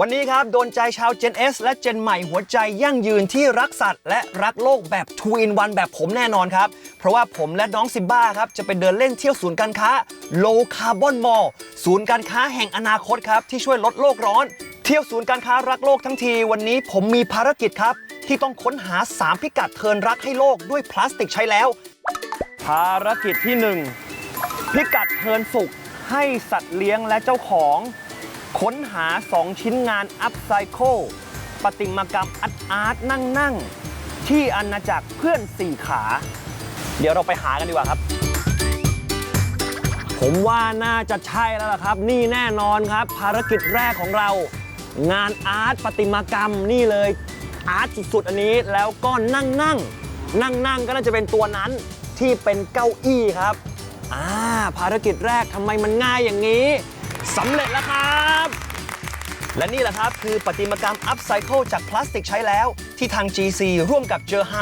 วันนี้ครับ โดนใจชาว Gen S และ Gen ใหม่หัวใจยั่งยืนที่รักสัตว์ และรักโลกแบบ2 in 1แบบผมแน่นอนครับ เพราะว่าผมและน้องซิมบ้าครับ จะไปเดินเล่นเที่ยวศูนย์การค้า Low Carbon Mall ศูนย์การค้าแห่งอนาคตครับ ที่ช่วยลดโลกร้อน เที่ยวศูนย์การค้ารักโลกทั้งที วันนี้ผมมีภารกิจครับ ที่ต้องค้นหา 3 พิกัดเทินรักให้โลกด้วยพลาสติกใช้แล้ว ภารกิจที่ 1 พิกัดเทินสุขให้สัตว์เลี้ยงและเจ้าของ ค้นหา 2 ชิ้นงานอัพไซเคิลปฏิมากรรมอาร์ตอาร์ตนั่งนั่งที่อาณาจักรเพื่อนสี่ขา เดี๋ยวเราไปหากันดีกว่าครับ ผมว่าน่าจะใช่แล้วล่ะครับ นี่แน่นอนครับ ภารกิจแรกของเรา งานอาร์ตประติมากรรมนี่เลยอาร์ตสุดๆ อันนี้แล้วก็นั่งนั่งนั่งนั่งก็น่าจะเป็นตัวนั้นที่เป็นเก้าอี้ครับอ่าภารกิจแรกทำไมมันง่ายอย่างนี้สำเร็จแล้วครับ และนี่แหละครับ คือประติมากรรม Upcycle จากพลาสติกใช้แล้ว ที่ทาง GC ร่วมกับเจอไฮ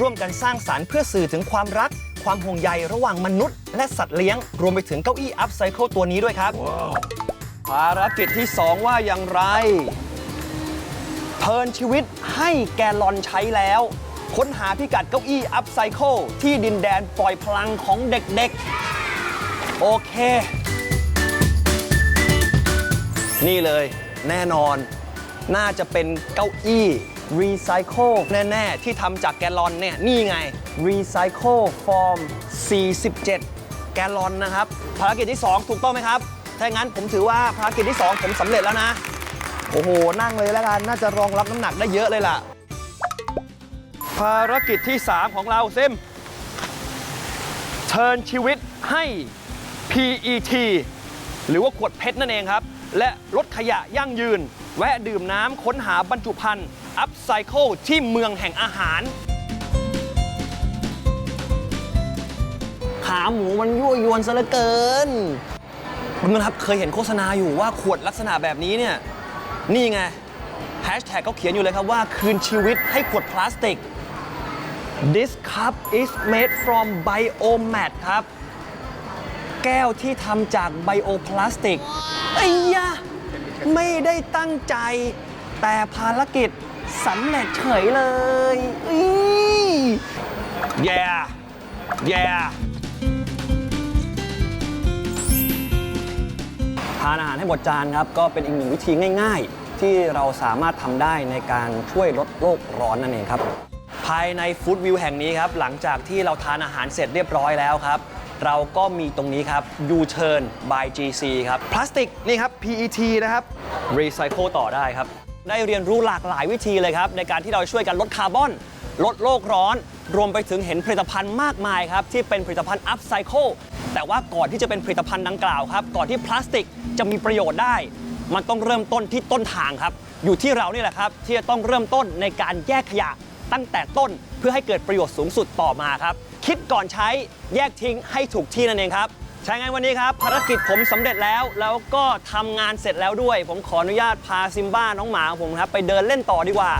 ร่วมกันสร้างสารรค์เพื่อสื่อถึงความรัก ความห่วงใยระหว่างมนุษย์ และสัตว์เลี้ยง รวมไปถึงเก้าอี้ Upcycle ตัวนี้ด้วยครับ ภารกิจที่ 2 ว่าอย่างไรเทิร์นชีวิตให้แกลลอนใช้แล้ว ค้นหาพิกัดเก้าอี้ Upcycle ที่ดินแดนปล่อยพลังของเด็กๆ โอเค นี่เลย แน่นอน น่าจะเป็นเก้าอี้รีไซเคิลแน่ ๆ ที่ทำจากแกลลอนเนี่ย นี่ไงรีไซเคิลฟอร์ม47 แกลลอนนะครับ ภารกิจที่ 2 ถูกต้องไหมครับ ถ้าอย่างนั้นผมถือว่าภารกิจที่ 2 ผมสำเร็จแล้วนะ โอ้โห นั่งเลยแล้วกัน น่าจะรองรับน้ำหนักได้เยอะเลยล่ะ ภารกิจที่ 3 ของเราเซมเชิญชีวิตให้ PET หรือว่าขวดเพชรนั่นเองครับ และลดขยะยั่งยืน แวะดื่มน้ำค้นหาบรรจุภัณฑ์อัพไซเคิลที่เมืองแห่งอาหาร ขาหมูมันยั่วยวนซะเหลือเกินคุณผู้ชมครับเคยเห็นโฆษณาอยู่ว่าขวดลักษณะแบบนี้เนี่ย นี่ไงแฮชแท็กเขาเขียนอยู่เลยครับว่าคืนชีวิตให้ขวดพลาสติก This cup is made from biomat ครับ แก้วที่ทำจากไบโอพลาสติกไอ้ยะไม่ได้ตั้งใจ แต่ภารกิจสำเร็จเฉยเลยอีแย่แย่ทานอาหารให้หมดจานครับ ก็เป็นอีกหนึ่งวิธีง่าย ๆ ที่เราสามารถทำได้ในการช่วยลดโลกร้อนนั่นเองครับ ภายในฟู้ดวิวแห่งนี้ครับ หลังจากที่เราทานอาหารเสร็จเรียบร้อยแล้วครับ เราก็มีตรงนี้ครับ U-turn by GC ครับ พลาสติกนี่ครับ PET นะครับ รีไซเคิลต่อได้ครับ ได้เรียนรู้หลากหลายวิธีเลยครับ ในการที่เราช่วยกันลดคาร์บอน ลดโลกร้อน รวมไปถึงเห็นผลิตภัณฑ์มากมายครับ ที่เป็นผลิตภัณฑ์อัพไซเคิลแต่ว่าก่อนที่จะเป็นผลิตภัณฑ์ดังกล่าวครับ ก่อนที่พลาสติกจะมีประโยชน์ได้ มันต้องเริ่มต้นที่ต้นทางครับ อยู่ที่เรานี่แหละครับที่จะต้องเริ่มต้นในการแยกขยะ ตั้งแต่ต้นเพื่อให้เกิดประโยชน์สูงสุดต่อมาครับ คิดก่อนใช้แยกทิ้งให้ถูกที่นั่นเองครับใช่ไงวันนี้ครับภารกิจผมสำเร็จแล้วแล้วก็ทำงานเสร็จแล้วด้วย ผมขออนุญาตพาซิมบ้าน้องหมาของผมครับไปเดินเล่นต่อดีกว่า